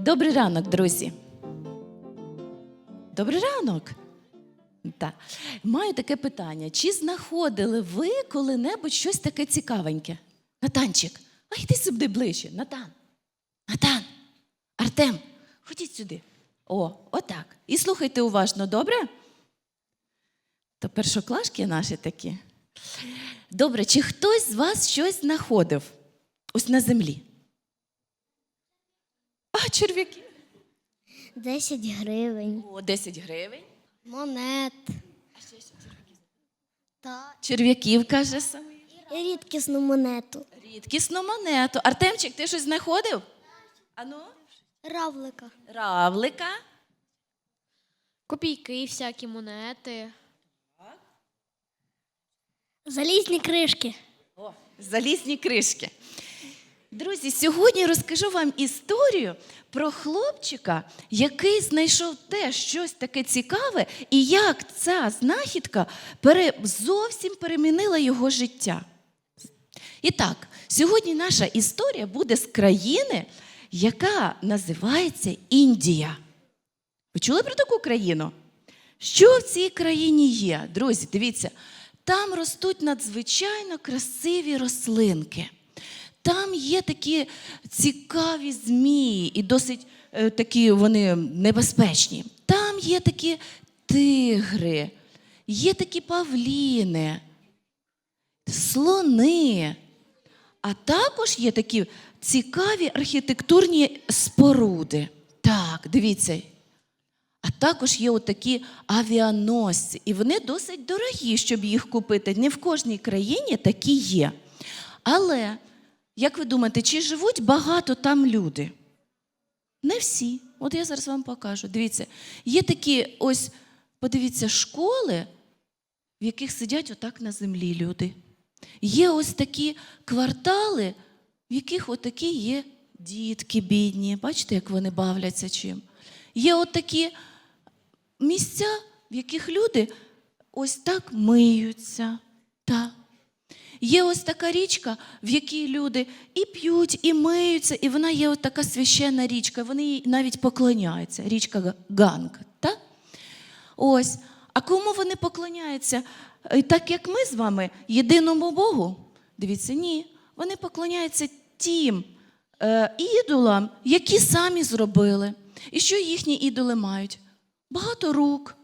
Добрий ранок, друзі. Добрий ранок. Так. Маю таке питання. Чи знаходили ви коли-небудь щось таке цікавеньке? Натанчик, а йди сюди ближче. Натан. Натан. Артем, ходіть сюди. О, отак. І слухайте уважно, добре? То першоклашки наші такі. Добре, чи хтось з вас щось знаходив ось на землі? А, черв'яки. 10 гривень. О, 10 гривень. Монет. Та Черв'яків, каже саме. рідкісну монету. Рідкісну монету. Артемчик, ти щось знаходив? Ану? Равлика. Равлика. Копійки, всякі монети. Залізні кришки. О, залізні кришки. Друзі, сьогодні розкажу вам історію про хлопчика, який знайшов теж щось таке цікаве, і як ця знахідка пере... зовсім перемінила його життя. І так, сьогодні наша історія буде з країни, яка називається Індія. Ви чули про таку країну? Що в цій країні є? Друзі, дивіться, там ростуть надзвичайно красиві рослинки. Там є такі цікаві змії і досить е, такі вони небезпечні. Там є такі тигри, є такі павліни, слони. А також є такі цікаві архітектурні споруди. Так, дивіться. А також є отакі авіаносці, і вони досить дорогі, щоб їх купити. Не в кожній країні такі є. Але, як ви думаєте, чи живуть багато там люди? Не всі. От я зараз вам покажу. Дивіться, є такі ось, подивіться, школи, в яких сидять отак на землі люди. Є ось такі квартали, в яких отакі є дітки бідні. Бачите, як вони бавляться чим? Є от такі місця, в яких люди ось так миються. Так. Є ось така річка, в якій люди і п'ють, і миються, і вона є ось така священна річка, вони їй навіть поклоняються. Річка Га- Ганг. Так? Ось. А кому вони поклоняються? Е, Так як ми з вами, єдиному Богу? Дивіться, ні. Вони поклоняються тим е, ідолам, які самі зробили. І що їхні ідоли мають? Багато рук.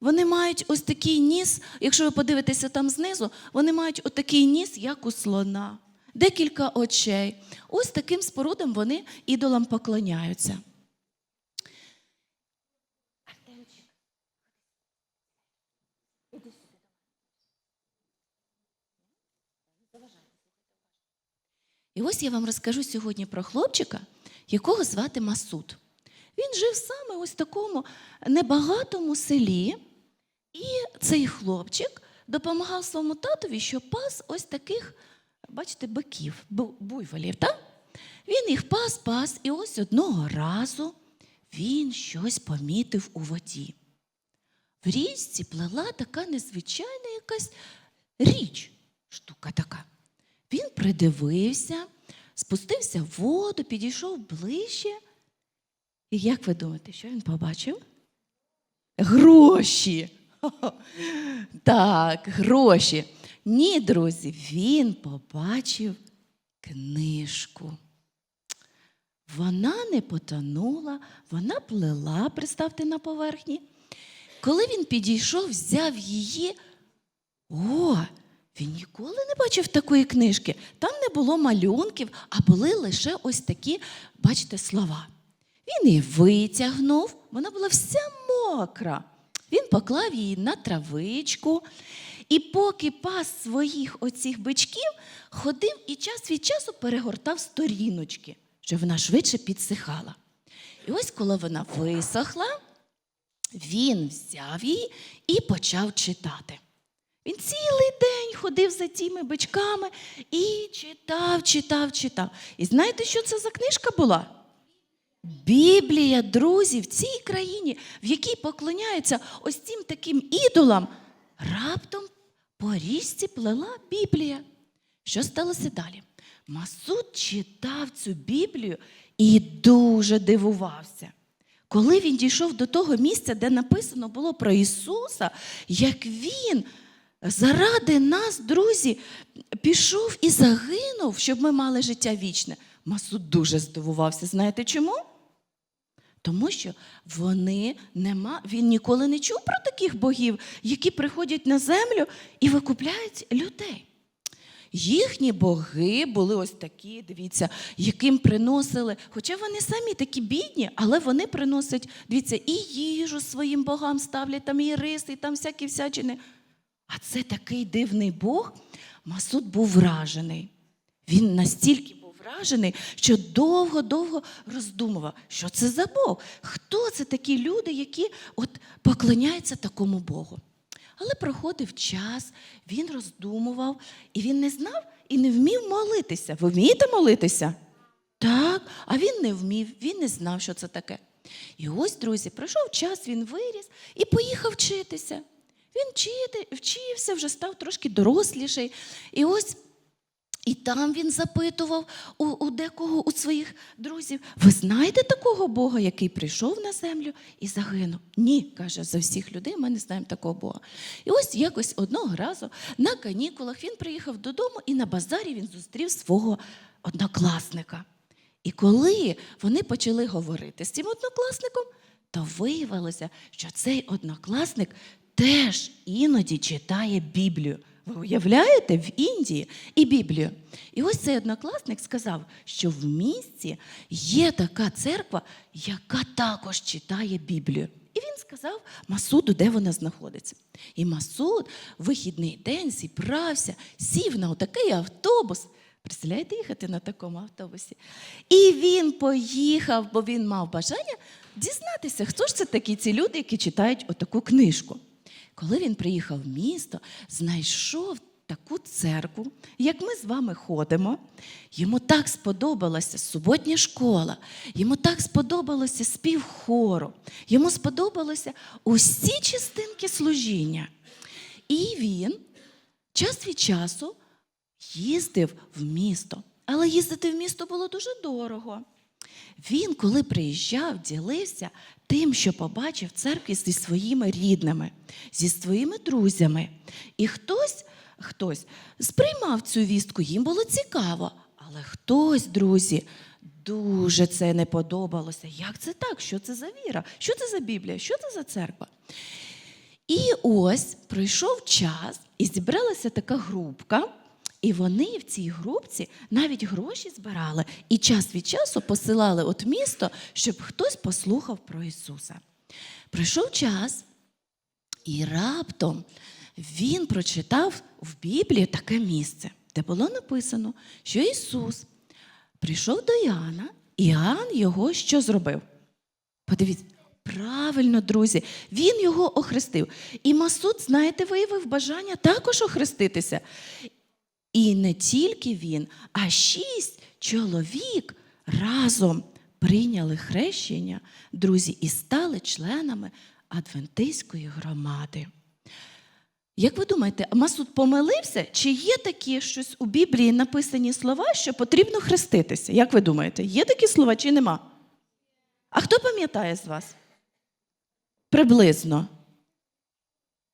Вони мають ось такий ніс, якщо ви подивитеся там знизу, вони мають отакий ніс, як у слона, декілька очей. Ось таким спорудам вони ідолам поклоняються. І ось я вам розкажу сьогодні про хлопчика, якого звати Масуд. Він жив саме ось такому небагатому селі, і цей хлопчик допомагав своєму татові, що пас ось таких, бачите, биків, бу- буйволів. Так? Він їх пас, пас, і ось одного разу він щось помітив у воді. В річці плела така незвичайна якась річ, штука така. Він придивився, спустився в воду, підійшов ближче. І як ви думаєте, що він побачив? Гроші. Так, гроші. Ні, друзі, він побачив книжку. Вона не потонула, вона плила, представте, на поверхні. Коли він підійшов, взяв її. О, він ніколи не бачив такої книжки. Там не було малюнків, а були лише ось такі, бачите, слова. Він її витягнув, вона була вся мокра. Він поклав її на травичку, і поки пас своїх оцих бичків, ходив і час від часу перегортав сторіночки, щоб вона швидше підсихала. І ось, коли вона висохла, він взяв її і почав читати. Він цілий день ходив за тими бичками і читав, читав, читав. І знаєте, що це за книжка була? Біблія, друзі, в цій країні, в якій поклоняються ось цим таким ідолам, раптом по річці плела Біблія. Що сталося далі? Масуд читав цю Біблію і дуже дивувався. Коли він дійшов до того місця, де написано було про Ісуса, як Він заради нас, друзі, пішов і загинув, щоб ми мали життя вічне. Масуд дуже здивувався. Знаєте чому? Тому що вони нема, він ніколи не чув про таких богів, які приходять на землю і викупляють людей. Їхні боги були ось такі, дивіться, яким приносили, хоча вони самі такі бідні, але вони приносять, дивіться, і їжу своїм богам ставлять, там і риси, і там всякі всячини. А це такий дивний Бог. Масуд був вражений. Він настільки вражений, що довго-довго роздумував, що це за Бог, хто це такі люди, які от поклоняються такому Богу. Але проходив час, він роздумував, і він не знав і не вмів молитися. Ви вмієте молитися? Так, а він не вмів, він не знав, що це таке. І ось, друзі, пройшов час, він виріс і поїхав вчитися. Він вчився, вже став трошки доросліший. І ось і там він запитував у, у декого у своїх друзів: ви знаєте такого Бога, який прийшов на землю і загинув? Ні, каже, за всіх людей ми не знаємо такого Бога. І ось якось одного разу на канікулах він приїхав додому і на базарі він зустрів свого однокласника. І коли вони почали говорити з цим однокласником, то виявилося, що цей однокласник теж іноді читає Біблію. Ви уявляєте в Індії і Біблію. І ось цей однокласник сказав, що в місті є така церква, яка також читає Біблію. І він сказав Масуду, де вона знаходиться. І Масуд в вихідний день зібрався, сів на отакий автобус. Представляєте, їхати на такому автобусі? І він поїхав, бо він мав бажання дізнатися, хто ж це такі ці люди, які читають отаку книжку. Коли він приїхав в місто, знайшов таку церкву, як ми з вами ходимо. Йому так сподобалася суботня школа, йому так сподобалося спів хору, йому сподобалося усі частинки служіння. І він час від часу їздив в місто, але їздити в місто було дуже дорого. Він, коли приїжджав, ділився тим, що побачив в церкві зі своїми рідними, зі своїми друзями. І хтось, хтось сприймав цю вістку, їм було цікаво. Але хтось, друзі, дуже це не подобалося. Як це так? Що це за віра? Що це за Біблія? Що це за церква? І ось пройшов час, і зібралася така групка. І вони в цій групці навіть гроші збирали і час від часу посилали от місто, щоб хтось послухав про Ісуса. Пройшов час, і раптом він прочитав в Біблії таке місце, де було написано, що Ісус прийшов до Іоанна, і Іоанн його що зробив? Подивіться, правильно, друзі, він його охрестив. І Масуд, знаєте, виявив бажання також охреститися. І не тільки він, а шість чоловік разом прийняли хрещення, друзі, і стали членами адвентистської громади. Як ви думаєте, Масуд помилився, чи є такі щось у Біблії написані слова, що потрібно хреститися? Як ви думаєте, є такі слова чи нема? А хто пам'ятає з вас? Приблизно.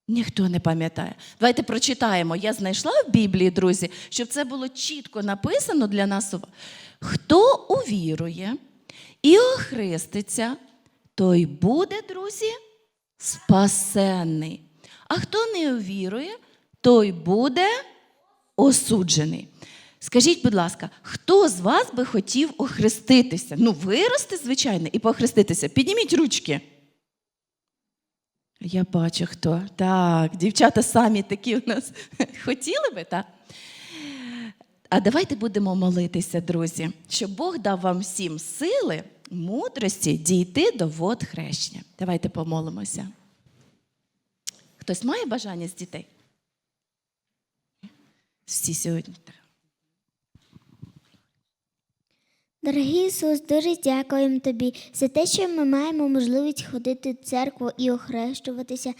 Ніхто не пам'ятає. Давайте прочитаємо. Я знайшла в Біблії, друзі, щоб це було чітко написано для нас. Хто увірує і охреститься, той буде, друзі, спасенний. А хто не увірує, той буде осуджений. Скажіть, будь ласка, хто з вас би хотів охреститися? Ну, вирости, звичайно, і похреститися. Підніміть ручки. Я бачу хто. Так, дівчата самі такі у нас хотіли би, так? А давайте будемо молитися, друзі, щоб Бог дав вам всім сили, мудрості дійти до вод хрещення. Давайте помолимося. Хтось має бажання з дітей? Всі сьогодні. Дорогий Ісус, дуже дякуємо тобі за те, що ми маємо можливість ходити в церкву і охрещуватися.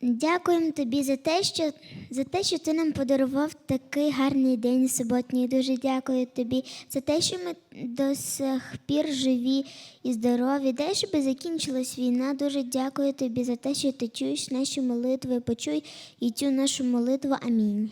Дякуємо тобі за те, що за те, що ти нам подарував такий гарний день суботній. Дуже дякую тобі за те, що ми до сих пір живі і здорові. Дай, щоб закінчилась війна. Дуже дякую тобі за те, що ти чуєш наші молитви. Почуй і цю нашу молитву. Амінь.